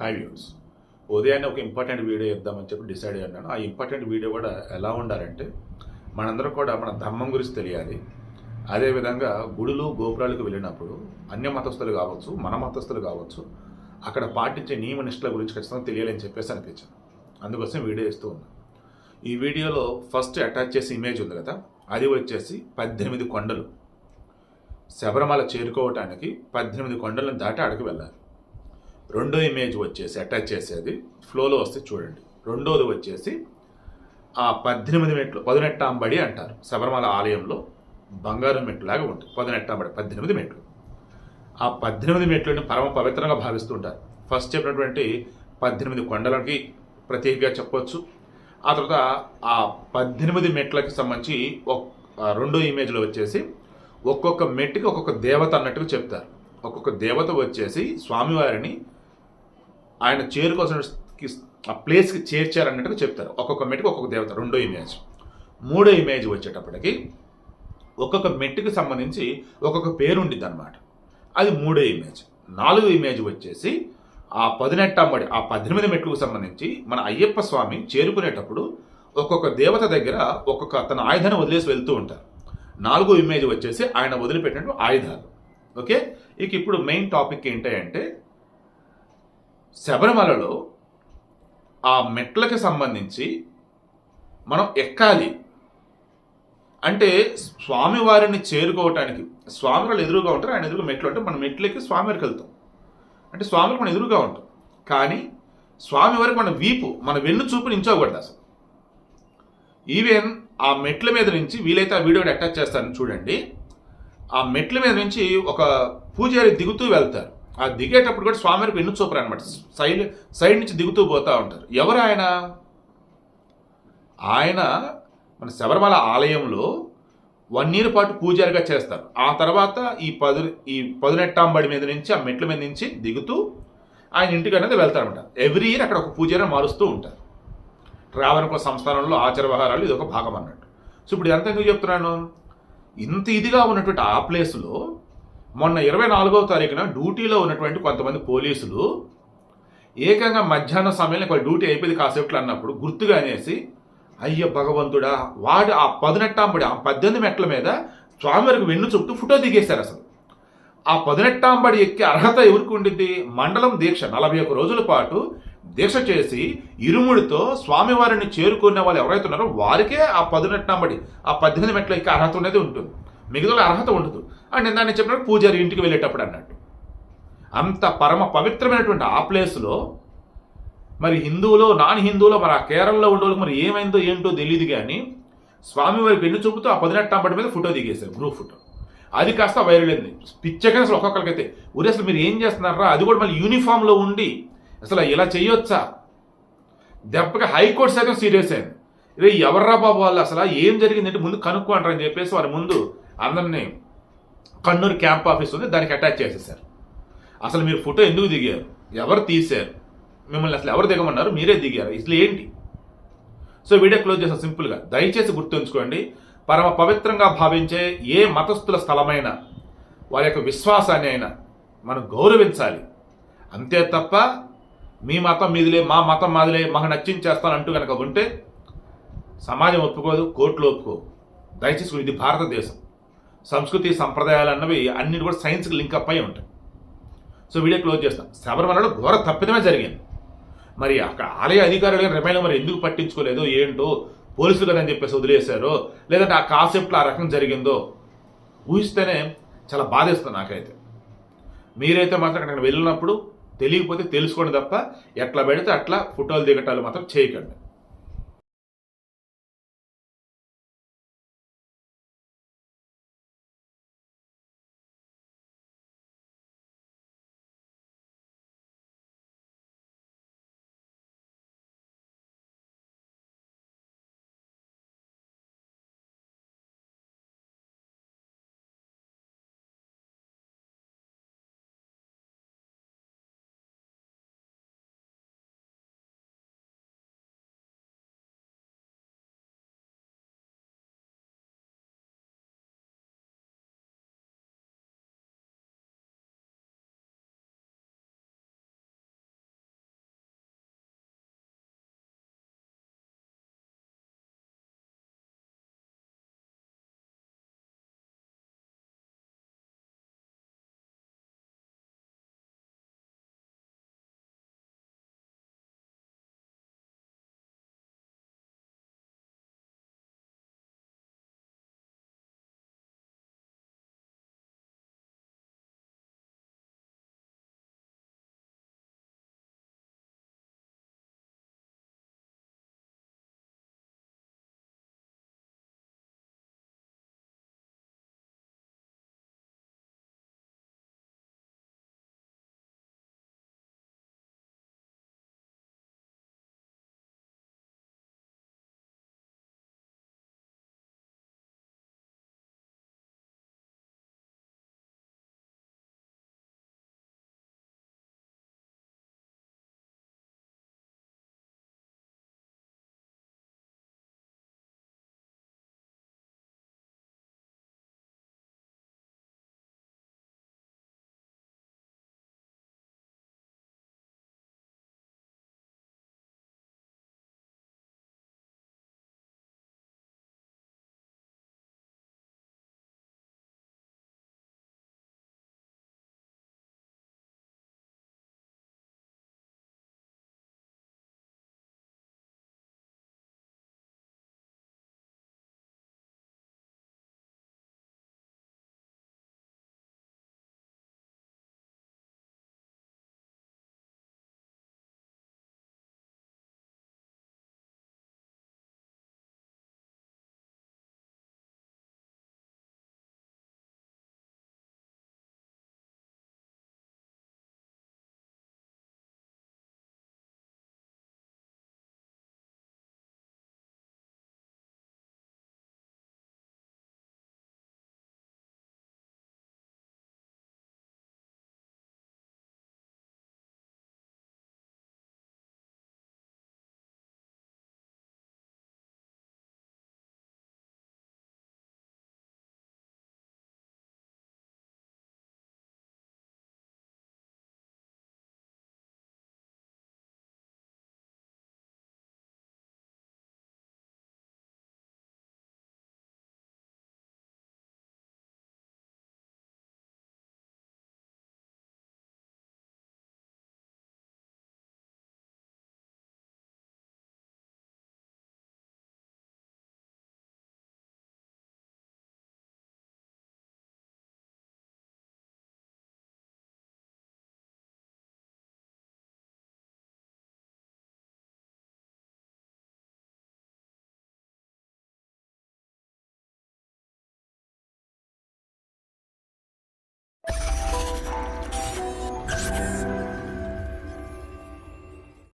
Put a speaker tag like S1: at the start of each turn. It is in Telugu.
S1: హాయ్ వ్యూస్ ఉదయాన్నే ఒక ఇంపార్టెంట్ వీడియో ఇద్దామని చెప్పి డిసైడ్ అయ్యాను ఆ ఇంపార్టెంట్ వీడియో కూడా ఎలా ఉండాలంటే మనందరం కూడా మన ధర్మం గురించి తెలియాలి. అదేవిధంగా గుడులు గోపురాలకు వెళ్ళినప్పుడు అన్య మతస్థులు కావచ్చు మన మతస్థులు కావచ్చు అక్కడ పాటించే నియమ నిష్ఠల గురించి ఖచ్చితంగా తెలియాలని చెప్పేసి అనిపించాను అందుకోసం వీడియో ఇస్తూ ఉన్నాను ఈ వీడియోలో ఫస్ట్ అటాచ్ చేసే ఇమేజ్ ఉంది కదా అది వచ్చేసి పద్దెనిమిది కొండలు. శబరిమల చేరుకోవటానికి పద్దెనిమిది కొండలను దాటి అడగ వెళ్ళాలి. రెండో ఇమేజ్ వచ్చేసి అటాచ్ చేసేది. ఫ్లోలో వస్తే చూడండి. రెండోది వచ్చేసి ఆ పద్దెనిమిది మెట్లు పదునెట్టాంబడి అంటారు. శబరిమల ఆలయంలో బంగారం మెట్టులాగా ఉంటుంది. పదునెట్టాంబడి పద్దెనిమిది మెట్లు. ఆ పద్దెనిమిది మెట్లని పరమ పవిత్రంగా భావిస్తుంటారు. ఫస్ట్ చెప్పినటువంటి పద్దెనిమిది కొండలకి ప్రతీకగా చెప్పొచ్చు. ఆ తర్వాత ఆ పద్దెనిమిది మెట్లకి సంబంధించి ఒక రెండో ఇమేజ్లో వచ్చేసి ఒక్కొక్క మెట్టుకి ఒక్కొక్క దేవత అన్నట్టుగా చెప్తారు. ఒక్కొక్క దేవత వచ్చేసి స్వామివారిని ఆయన చేరుకోవాల్సిన ఆ ప్లేస్కి చేర్చారన్నట్టుగా చెప్తారు. ఒక్కొక్క మెట్టుకి ఒక్కొక్క దేవత రెండో ఇమేజ్ మూడో ఇమేజ్ వచ్చేటప్పటికి ఒక్కొక్క మెట్టుకు సంబంధించి ఒక్కొక్క పేరు ఉండిద్ది అనమాట అది మూడో ఇమేజ్ నాలుగో ఇమేజ్ వచ్చేసి ఆ పదినెట్టంబడి ఆ పద్దెనిమిది మెట్లకు సంబంధించి మన అయ్యప్ప స్వామి చేరుకునేటప్పుడు ఒక్కొక్క దేవత దగ్గర ఒక్కొక్క తన ఆయుధాన్ని వదిలేసి వెళ్తూ ఉంటారు. నాలుగో ఇమేజ్ వచ్చేసి ఆయన వదిలిపెట్టినట్టు ఆయుధాలు. ఓకే? ఇక ఇప్పుడు మెయిన్ టాపిక్ ఏంటంటే శబరిమలలో ఆ మెట్లకి సంబంధించి మనం ఎక్కాలి. అంటే స్వామివారిని చేరుకోవటానికి స్వామివారు ఎదురుగా ఉంటారు ఆయన ఎదురుగా మెట్లు అంటే మనం మెట్లకి స్వామివారికి వెళ్తాం. అంటే స్వామికి మనం ఎదురుగా ఉంటాం. కానీ స్వామివారికి మన వీపు మన వెన్ను చూపు నించోకూడదు అసలు. ఈవెన్ ఆ మెట్ల మీద నుంచి వీలైతే ఆ వీడియోని అటాచ్ చేస్తాను చూడండి. ఆ మెట్ల మీద నుంచి ఒక పూజారి దిగుతూ వెళ్తారు. ఆ దిగేటప్పుడు కూడా స్వామివారికి పెన్ను చూపరు అనమాట సైడ్ సైడ్ నుంచి దిగుతూ పోతూ ఉంటారు. ఎవరు ఆయన? ఆయన మన శబరిమల ఆలయంలో వన్ ఇయర్ పాటు పూజారిగా చేస్తారు. ఆ తర్వాత ఈ పదు ఈ పదునెట్టాంబడి మీద నుంచి ఆ మెట్ల మీద నుంచి దిగుతూ ఆయన ఇంటికి అనేది వెళ్తారనమాట ఎవ్రీ ఇయర్ అక్కడ ఒక పూజారిని మారుస్తూ ఉంటారు. రావణకుల సంస్థానంలో ఆచార వ్యవహారాలు ఇది ఒక భాగం అన్నట్టు. సో ఇప్పుడు ఎంత ఎందుకు చెప్తున్నాను? ఇంత ఇదిగా ఉన్నటువంటి ఆ ప్లేస్లో మొన్న ఇరవై నాలుగవ తారీఖున డ్యూటీలో ఉన్నటువంటి కొంతమంది పోలీసులు ఏకంగా మధ్యాహ్నం సమయంలో ఒక డ్యూటీ అయిపోయింది కాసేపులు అన్నప్పుడు గుర్తుగా అనేసి అయ్య భగవంతుడా వాడు ఆ పదునెట్టాంబడి ఆ పద్దెనిమిది మెట్ల మీద స్వామివారికి వెన్ను చుట్టూ ఫోటో దిగేశారు అసలు. ఆ పదునెట్టాంబడి ఎక్కే అర్హత ఎవరికి ఉండింది మండలం దీక్ష నలభై ఒక్క రోజుల పాటు దీక్ష చేసి ఇరుముడితో స్వామివారిని చేరుకునే వాళ్ళు ఎవరైతే ఉన్నారో వారికే ఆ పదునెట్టాంబడి ఆ పద్దెనిమిది మెట్ల ఎక్కే అర్హత అనేది ఉంటుంది. మిగతా అర్హత ఉండదు. అండ్ ఇందాక నేను చెప్పినట్టు పూజారి ఇంటికి వెళ్ళేటప్పుడు అన్నట్టు అంత పరమ పవిత్రమైనటువంటి ఆ ప్లేస్లో మరి హిందువులో నాన్ హిందువులో మరి ఆ కేరళలో ఉండేవాళ్ళకి మరి ఏమైందో ఏంటో తెలియదు కానీ స్వామివారికి వెన్ను చూపుతూ ఆ పదినెట్టాంబడి మీద ఫోటో దిగేశారు గ్రూప్ ఫోటో. అది కాస్త వైరల్ అయింది. పిచ్చకని అసలు ఒక్కొక్కరికైతే. ఊరి అసలు మీరు ఏం చేస్తున్నారా? అది కూడా మళ్ళీ యూనిఫామ్లో ఉండి అసలు ఇలా చేయొచ్చా? దెబ్బకి హైకోర్టు సైతం సీరియస్ అయింది. రే ఎవర్రా బాబు వాళ్ళు? అసలు ఏం జరిగిందంటే ముందు కనుక్కోండి అని చెప్పేసి వారి ముందు అందరినీ కన్నూరు క్యాంప్ ఆఫీస్ ఉంది దానికి అటాచ్ చేసేసారు. అసలు మీరు ఫోటో ఎందుకు దిగారు? ఎవరు తీశారు? మిమ్మల్ని అసలు ఎవరు దిగమన్నారు? మీరే దిగారు. అసలు ఏంటి? సో వీడియో క్లోజ్ చేస్తాం సింపుల్గా. దయచేసి గుర్తుంచుకోండి పరమ పవిత్రంగా భావించే ఏ మతస్థుల స్థలమైనా వారి యొక్క విశ్వాసాన్ని అయినా మనం గౌరవించాలి. అంతే తప్ప మీ మతం మీదిలే మా మతం మాదిలే మాకు నచ్చించేస్తానంటూ కనుక ఉంటే సమాజం ఒప్పుకోదు కోర్టులు ఒప్పుకో దయచేసి ఇది భారతదేశం. సంస్కృతి సంప్రదాయాలు అన్నవి అన్నిటి కూడా సైన్స్కి లింక్ అప్ అయి ఉంటాయి. సో వీడియో క్లోజ్ చేస్తాం. శబరిమలలో ఘోర తప్పిదమే జరిగింది. మరి అక్కడ ఆలయ అధికారులు రమేణ మరి ఎందుకు పట్టించుకోలేదో? ఏంటో పోలీసులు కదని చెప్పేసి వదిలేశారు. లేదంటే ఆ కాన్సెప్ట్లో ఆ రకం జరిగిందో? ఊహిస్తేనే చాలా బాధేస్తుంది నాకైతే. మీరైతే మాత్రం అక్కడికి వెళ్ళినప్పుడు తెలియకపోతే తెలుసుకోండి తప్ప ఎట్లా పెడితే అట్లా ఫోటోలు దిగటాలు మాత్రం చేయకండి.